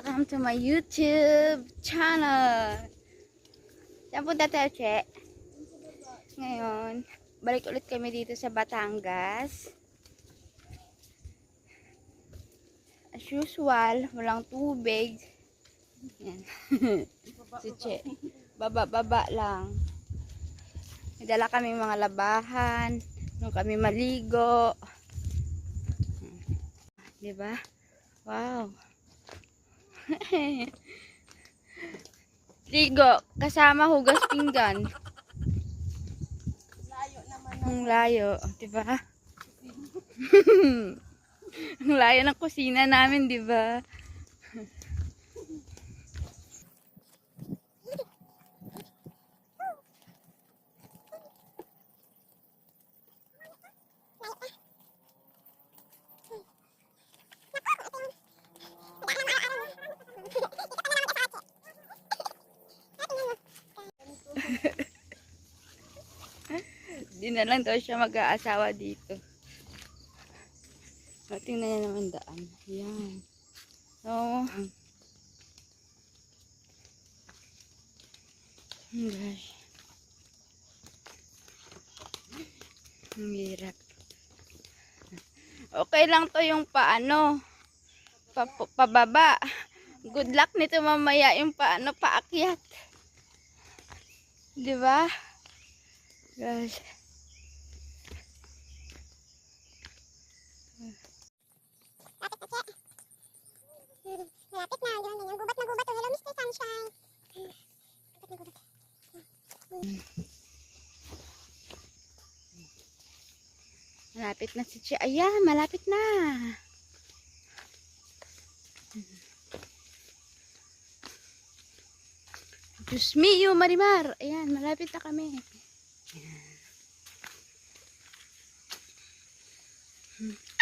Welcome to my YouTube channel. Saan punta tayo, Che? Ngayon, balik ulit kami dito sa Batangas. As usual, walang tubig. Yan. si Che. Baba-baba lang. May dala kami mga labahan. Nung kami maligo. Diba? Wow. Ligo, kasama hugas pinggan. Layo naman. Ang layo, 'di ba? Ang layo ng kusina namin, 'di ba? Di na lang daw siya mag-aasawa dito. O, tingnan niya naman daan. Yan. Oh. Oh, gosh. Ang hirap. Okay lang to yung paano. Pa, pa- pababa. Good luck nito mamaya yung paano paakyat. Di ba? Gosh. Malapit na, yun na yun. Gubat na gubat. Oh, hello, Mr. Sunshine. Gubat na gubat. Malapit na si Chi. Ayan, malapit na. Diyos mio, Marimar. Ayan, malapit na kami. Ayan. Ay!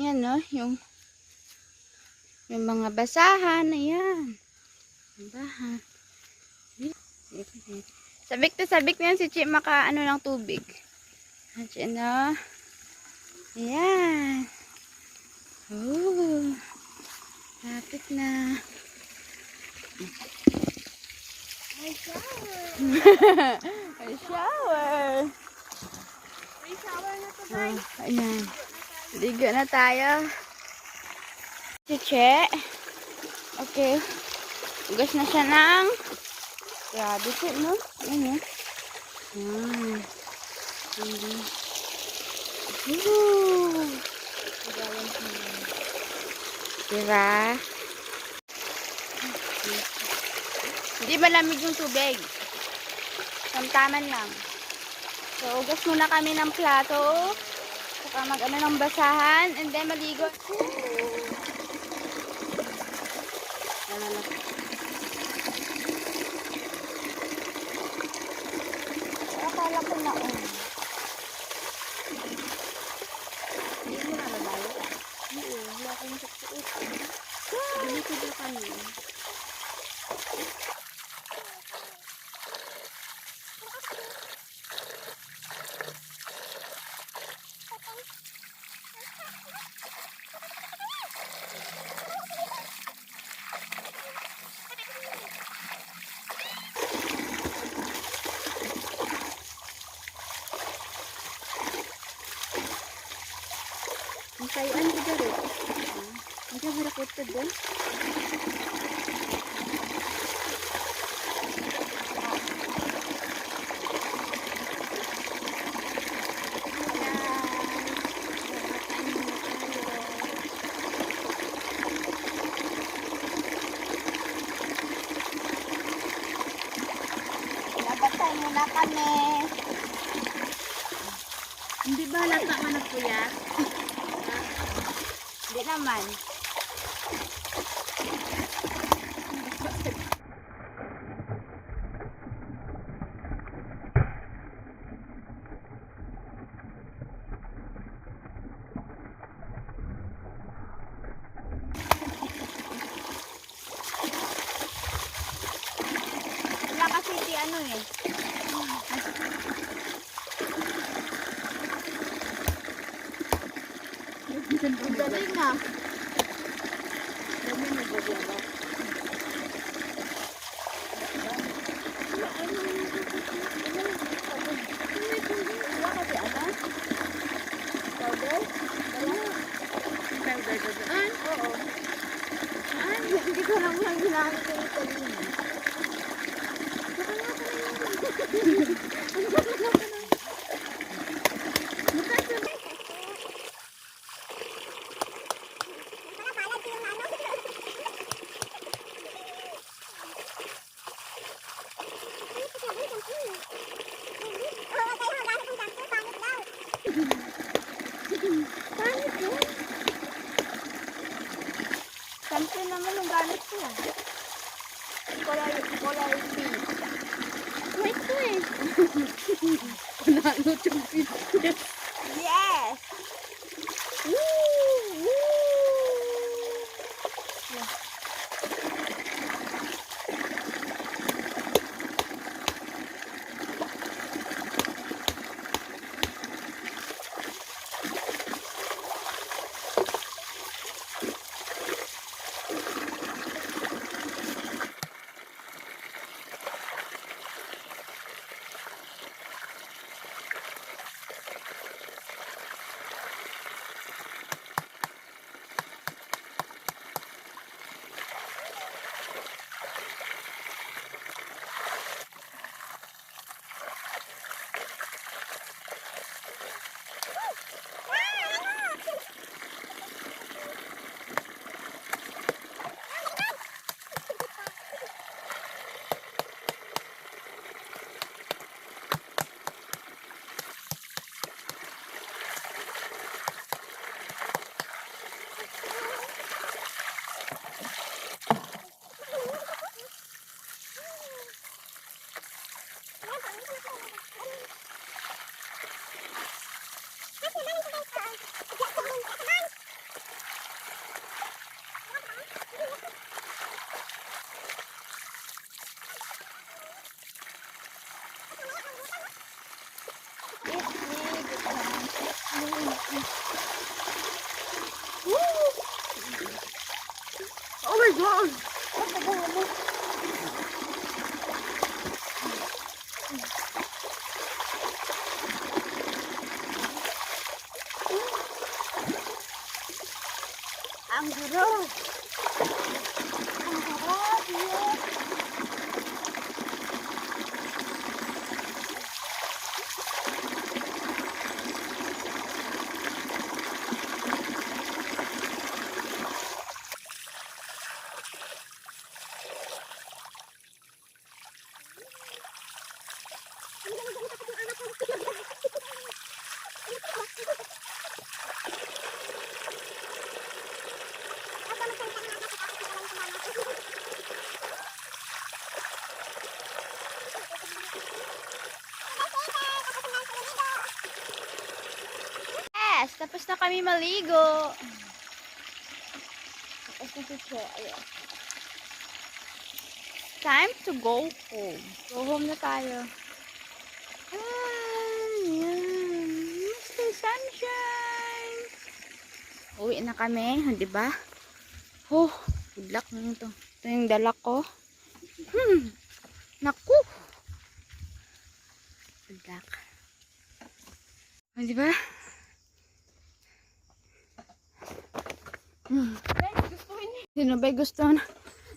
Yan, no? Yung, yung mga basahan. Ayan. Basahan. Sabik to sabik na yan si Chi maka ano ng tubig. At yan na. Ayan. Oh. Lapit na. May shower. May shower. May shower na to, Oh, guys. ayan. Ligo na tayo. Si Che. Okay. Ugas na siya ng Grabe po, no? Ayan, oh. Ayan. Ayan. Woo! Diba? Hindi malamig yung tubig. Tamtaman lang. So, ugas muna kami ng plato. Saka mag-ano ng basahan. And then, maligo. Ayan na. Akala ko na on. Hindi mo na nalayo. Oo, wala akong susuot. Bili ko doon kami. Ang sayuan ko dito. Ang kabura ko ito doon. Nabatay muna kami. Hindi ba halata man nagpuyat? Hindi naman. Ayun na. Ganyan nagbablaba. White ko eh. Panalo yung pin. Yes! Woo! Woo! Oh my God! Ang sarap! Ang sarap yun! Yes! Tapos na kami maligo. Tapos na. Time to go home. Go home na tayo. Ah, yan. Mr. Sunshine! Uwi na kami, di ba? Oh, good luck na ito. Ito yung dala ko. Hmm. Naku! Good luck. Oh, di ba? Sino ba gusto na?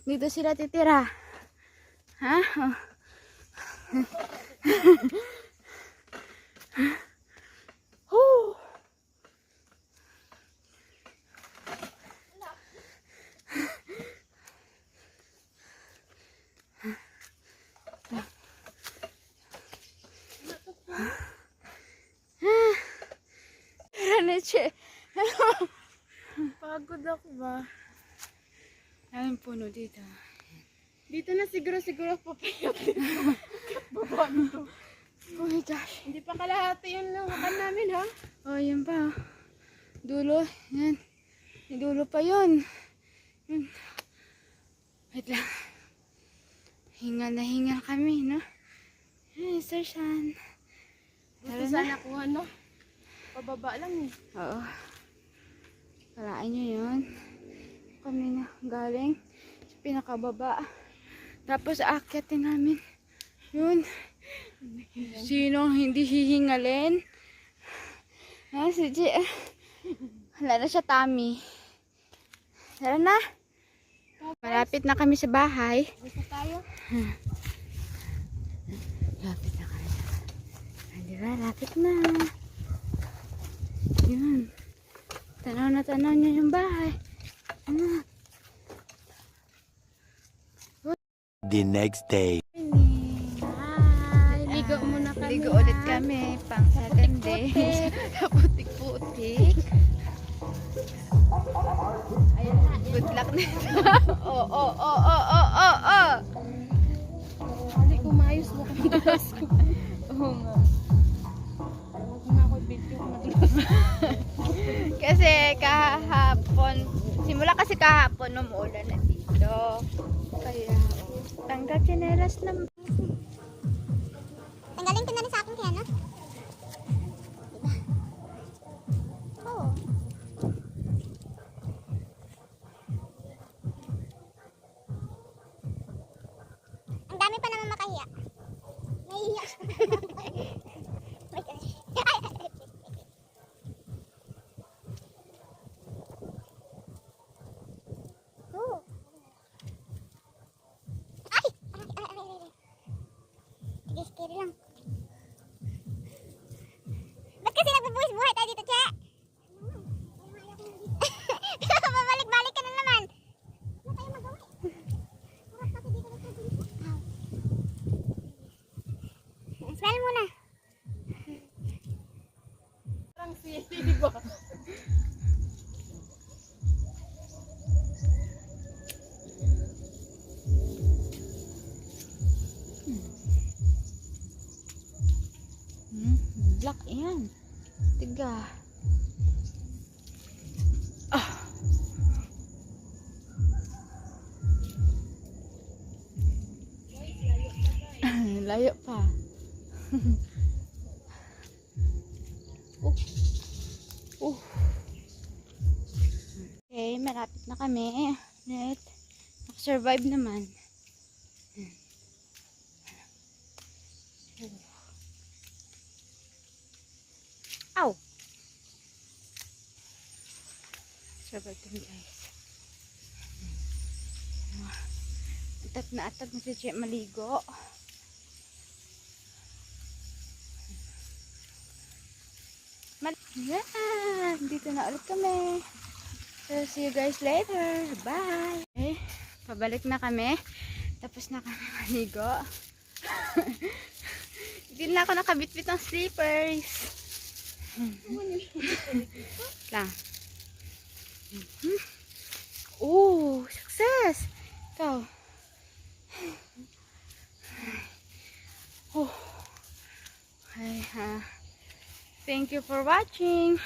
Dito sila titira. Ha? Oh. Whew. Pagod ako ba? Ayun puno dito. Dito na siguro siguro papayat. Baba nito. Oh my gosh. Hindi pa kalahati yung lawakan namin ha. Oh, yun pa. Dulo. Yan. May dulo pa yun. Yun. Wait lang. Hingal na hingal kami, no? Ay, Sir. Tara Buti na. sana kuha no. Pababa lang eh. Oo. Kalain nyo yun. Kami na galing. pinakababa. Tapos aakyatin namin. Yun. Sino ang hindi hihingalin? Ah, si G. Wala na siya, Tami. Tara na. Malapit na kami sa bahay. Gusto tayo? Lapit na kami. Di ba? Lapit na. Yun. Tanaw na tanaw niyo yung bahay. Ano? The next day. Hi! Ligo muna kami. Ligo ulit kami. Pang Saturday. Putik-putik. Ayan na. Good luck nito. Oo, oo, oo, oo, oo, oo. Hindi ko maayos mo kami. Oo nga. Kahapon, simula kasi kahapon umuulan na dito. Kaya, tanggal chinelas na. Tanggalin ko na rin sa akin kaya, no? Diba? Oo. Ang dami pa naman makahiya. Nahihiya siya. My gosh. Ay, ay, ay. Oo. Ay! Ay, ay, ay, ay, ay. Sige, scary lang. Ba't kasi nagbubuhis buhay tayo dito, Che? Babalik-balik ka na naman. Ano tayo magawa eh? Harap kasi dito na tayo dito. Smell muna. Parang si, di ba? Black yan. Tiga. Ah. Layo pa. uh. Uh. Okay, malapit na kami. Net. Survive naman. Ow! Survive kami guys. Atat na atat na si Che maligo. Yeah, dito na ulit kami. So, see you guys later. Bye! Okay, pabalik na kami. Tapos na kami maligo. Hindi na ako nakabitbit ng slippers. lang. Mhm. Oh, success! Ikaw. Oh. Ay, ha. Thank you for watching.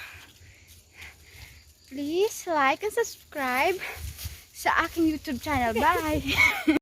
Please like and subscribe sa aking YouTube channel. Bye!